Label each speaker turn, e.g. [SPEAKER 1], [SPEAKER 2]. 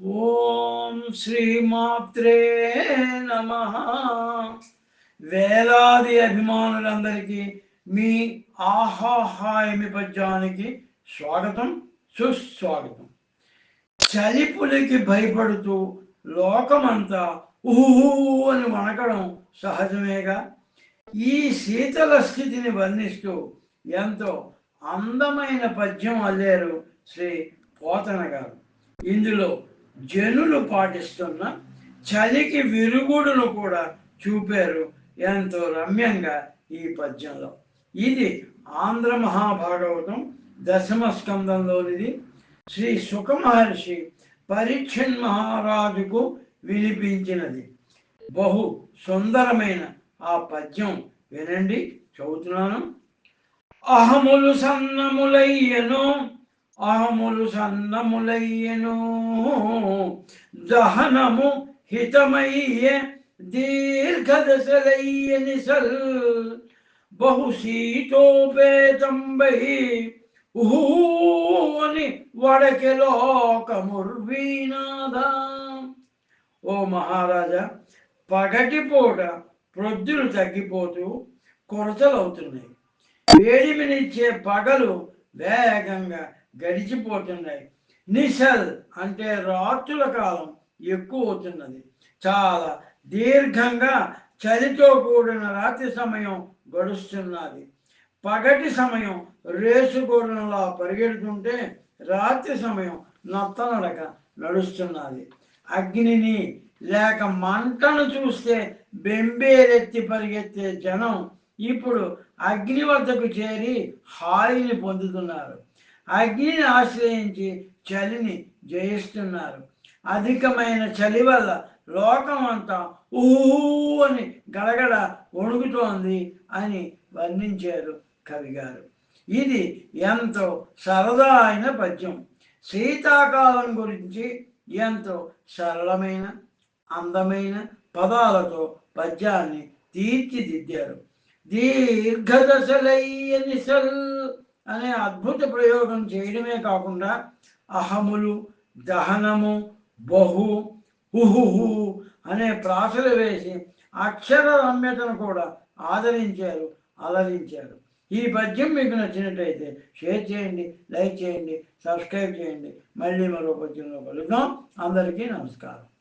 [SPEAKER 1] ఓం శ్రీమాత్రే నమ. వేలాది అభిమానులందరికీ మీ ఆహాహాయమి పద్యానికి స్వాగతం సుస్వాగతం. చలిపులికి భయపడుతూ లోకమంతా ఊహూ అని వణకడం సహజమేగా? ఈ శీతల స్థితిని వర్ణిస్తూ ఎంతో అందమైన పద్యం అల్లారు శ్రీ పోతన గారు. ఇందులో జనులు పాటిస్తున్న చలికి విరుగుడును కూడా చూపారు ఎంతో రమ్యంగా ఈ పద్యంలో. ఇది ఆంధ్ర మహాభాగవతం దశమ స్కందంలోనిది. శ్రీ సుఖ మహర్షి పరీక్షన్ మహారాజుకు వినిపించినది. బహు సుందరమైన ఆ పద్యం వినండి చదువుతున్నాను. అహములు సన్నములయ్యను ఆములు సన్నములయ్యను దహనము హితమయ్యే దీర్ఘదశలయ్యని సల్ బహు శీతోపేతంబై ఊహూ అని వడకి లోకముర్వీనాదా ఓ మహారాజా పగటిపూట ప్రొద్దులు తగ్గిపోతూ కొరతలవుతున్నాయి. వేడిమినిచ్చే పగలు వేగంగా గడిచిపోతున్నాయి. నిషల్ అంటే రాత్రుల కాలం ఎక్కువ అవుతున్నది. చాలా దీర్ఘంగా చలితో కూడిన రాత్రి సమయం గడుస్తున్నది. పగటి సమయం రేసు గోడనలా పరిగెడుతుంటే రాత్రి సమయం నత్తనడక నడుస్తున్నది. అగ్నిని లేక మంటను చూస్తే బెంబేలెత్తి పరిగెత్తే జనం ఇప్పుడు అగ్ని వద్దకు చేరి హాయిని పొందుతున్నారు. అగ్నిని ఆశ్రయించి చలిని జయిస్తున్నారు. అధికమైన చలి వల్ల లోకం అంతా ఊ అని గడగడ వణుకుతోంది అని వర్ణించారు కవిగారు ఇది ఎంతో సరదా అయిన పద్యం. శీతాకాలం గురించి ఎంతో సరళమైన అందమైన పదాలతో పద్యాన్ని తీర్చిదిద్దారు. దీర్ఘదశలయ్యని సల్ అనే అద్భుత ప్రయోగం చేయడమే కాకుండా అహములు దహనము బహు హుహుహు అనే ప్రాసలు వేసి అక్షర రమ్యతను కూడా ఆదరించారు అలరించారు. ఈ పద్యం మీకు నచ్చినట్టయితే షేర్ చేయండి లైక్ చేయండి సబ్స్క్రైబ్ చేయండి. మళ్ళీ మరో పద్యంలో కలుద్దాం. అందరికీ నమస్కారం.